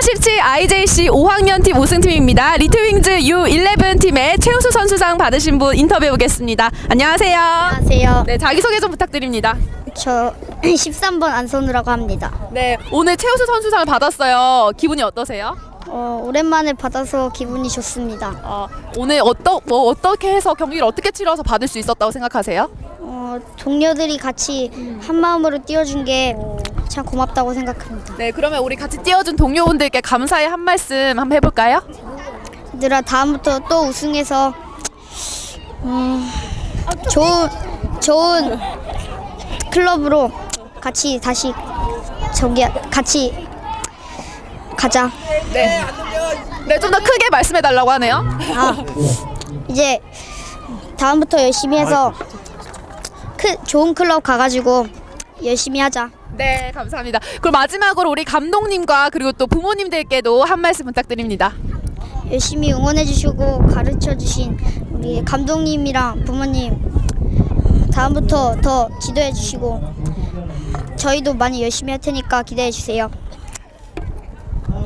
서울시 IJC 5학년 팀 우승팀입니다. 리트윙즈 U11 팀의 최우수 선수상 받으신 분 인터뷰해 보겠습니다. 안녕하세요. 안녕하세요. 네, 자기소개 좀 부탁드립니다. 저 13번 안선우라고 합니다. 네, 오늘 최우수 선수상을 받았어요. 기분이 어떠세요? 어, 오랜만에 받아서 기분이 좋습니다. 어, 오늘 어떠, 뭐 어떻게 해서 경기를 어떻게 치러서 받을 수 있었다고 생각하세요? 어, 동료들이 같이 한 마음으로 뛰어준 게 참 고맙다고 생각합니다. 네, 그러면 우리 같이 뛰어준 동료분들께 감사의 한 말씀 한번 해볼까요? 얘들아 다음부터 또 우승해서 음, 좋은 좋은 클럽으로 같이 다시 저기 같이 가자. 네. 네, 좀 더 크게 말씀해 달라고 하네요. 아 이제 다음부터 열심히 해서 크, 좋은 클럽 가가지고 열심히 하자. 네, 감사합니다. 그럼 마지막으로 우리 감독님과 그리고 또 부모님들께도 한 말씀 부탁드립니다. 열심히 응원해 주시고 가르쳐 주신 우리 감독님이랑 부모님 다음부터 더 지도해 주시고 저희도 많이 열심히 할 테니까 기대해 주세요.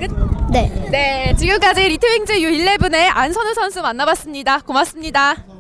끝. 네. 네, 지금까지 리트윙즈 U11의 안선우 선수 만나봤습니다. 고맙습니다.